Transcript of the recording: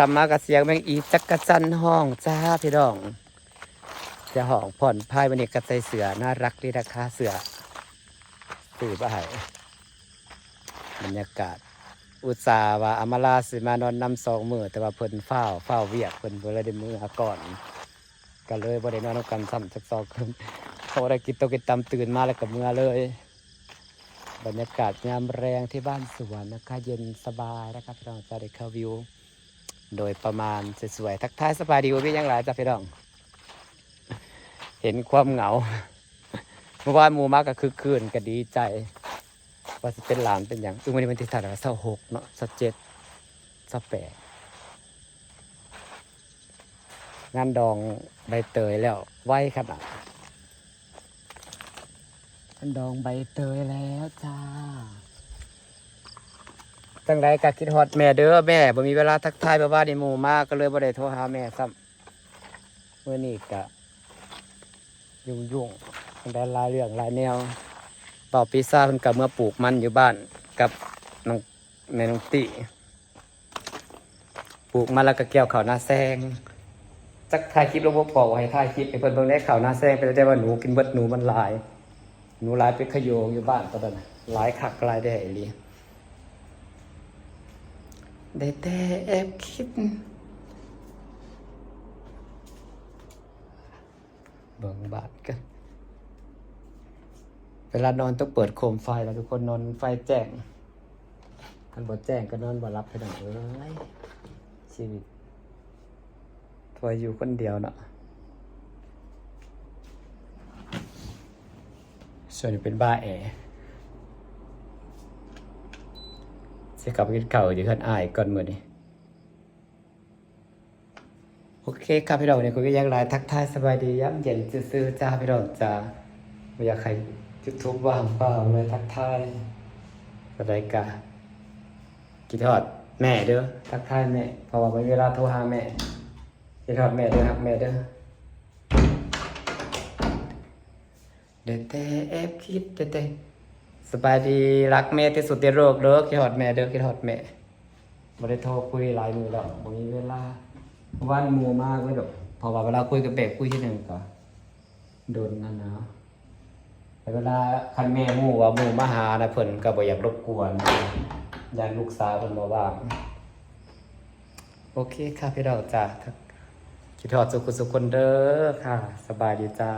คำมากระเสียงแมงอีจักกะจันห้องจ้าพี่น้อง จะห้องผ่อนพายวันนี้กระใสเสือน่ารักดีราคาเสือสื่อบ่ายบรรยากาศ อุตส่าห์ว่าอมาลาสิมานอนนำสองมือแต่ว่าเพิ่นเฝ้าเฝ้าเวียกเพิ่นบ่ได้มืออก่อนก็เลยบ่ได้นอนนำกันซ้ำสักสองคืนเขาได้กินโตกินตำตื่นมาแล้วกับเมื่อเลย บรรยากาศยามแรงที่บ้านสวนนะคะ เย็นสบายนะครับพี่น้องจะได้เข้าวิว โดยประมาณสวยๆทักทายสบายดีว่าพี่ยังหลายจ้ะพี่น้อง เห็นความเหงาเมื่อวานหมูมากก็คือคืนก็ดีใจ ว่าจะเป็นหลานเป็นอย่างอึ้งวันนี้วันที่เท่าไหร่เศร้าหกเนาะเศร้าเจ็ดเศร้าแปดงานดองใบเตยแล้วไวขนาดงานดองใบเตยแล้วจ้า ตั้งไรก็คิดฮอดแม่เด้อแม่บ่มีเวลาทักทายเพราะว่าในหมู่มากก็เลยบ่ได้โทรหาแม่ซ้ำเมื่อนี้ก็ยุ่งยุ่งๆตั้งแต่ลายเรื่องลายแนวเป่าปีซ่าเพิ่นกับเมื่อปลูกมันอยู่บ้านกับน้องแม่น้องติปลูกมันแล้วก็เกี่ยวข้าวหน้าแซงจักถ่ายคลิปลงบ่พอให้ถ่ายคลิปให้เพิ่นเบิ่งได้ข้าวหน้าแซงไปได้ว่าหนูกินเบิดหนูมันหลาย หนูหลายไปขโยงอยู่บ้านตอนนั้นหลายคักหลายได้อีหลี ได้แต่แอบคิดเบิ่งบาดกัน เวลานอนต้องเปิดโคมไฟแล้วทุกคนนอนไฟแจ้งคันบดแจ้งก็นอนบ่รับไปหน่อยเอ้ยชีวิตทัวอยู่คนเดียวเนาะส่วนเป็นบ้าแอร์เสียกลับไปกินข้าวอยู่ขึ้นอายก่อนมือนี้โอเคครับพี่น้องเนี่ยคุยกันยังไงทักทายสบายดีย้ำเย็นซื่อจ้าพี่น้องจ้าไม่อยากใครจุดทุบว่างเปล่าเลยทักทายอะไรกะกินทอดแม่เด้อทักทายแม่เพราะว่าไม่เวลาโทรหาแม่กินทอดแม่เด้อครับแม่เด้อเดต่แอบคิดเดต สบายดีรักแม่ที่สุดในโลกเด้อกินทอดแม่เด้อกินทอดแม่ไม่ได้โทรคุยหลายมือแล้วไม่มีเวลาวันหมูมากเลยดอกพราะว่าเวลาคุยกับเบกคุยที่หนึ่งก็โดนนั่นนะแต่เวลาคันแม่หมู่ว่าหมู่มาหานะเพิ่นก็บ่อยากรบกวนยานลูกสาวเพิ่นบ่ว่างโอเคค่ะพี่ดอกจ้าคิดทอดสุขสุขคนเด้อค่ะ สบายดีจ้า